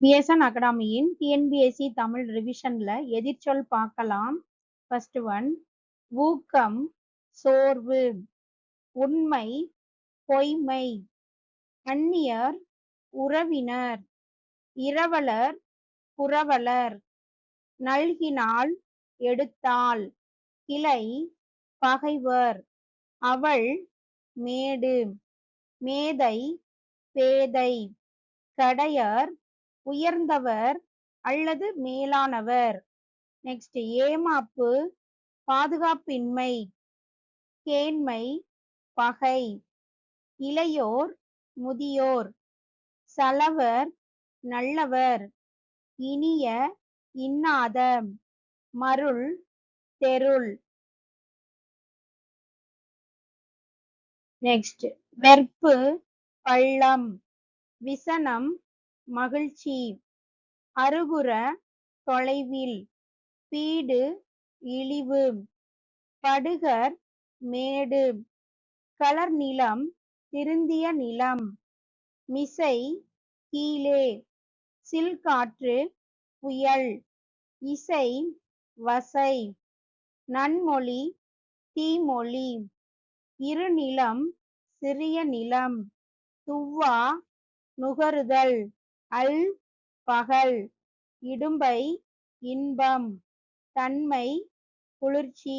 BSN அகாடமியின் TNPSC Tamil ரிவிஷன்ல எதிர்ச்சொல் பார்க்கலாம். ஃபர்ஸ்ட் ஒன் ஊக்கம் சோர்வு உண்மை பொய்மை அந்நியர் உறவினர் இரவலர் புரவலர் நல்கினால் எடுத்தால் கிளை பகைவர் அவள் மேடு மேதை பேதை கடையர் உயர்ந்தவர் அல்லது மேலானவர். நெக்ஸ்ட் ஏமாப்பு பாதுகாப்பின்மை கேண்மை பகை இளையோர் முதியோர் சலவர் நல்லவர் இனிய இன்னாத மருள் தெருள். நெக்ஸ்ட் வெற்பு பள்ளம் விசனம் மகிழ்ச்சி. அருகுற தொலைவில் பீடு இழிவு. படுகர் மேடு. கலர் நிலம் திருந்திய நிலம். மிசை கீழே. சில்காற்று புயல். இசை வசை. நன்மொழி தீமொழி. இருநிலம் சிறிய நிலம். துவ்வா நுகருதல். அல் பகல் இடும்பை இன்பம் தன்மை குளிர்ச்சி.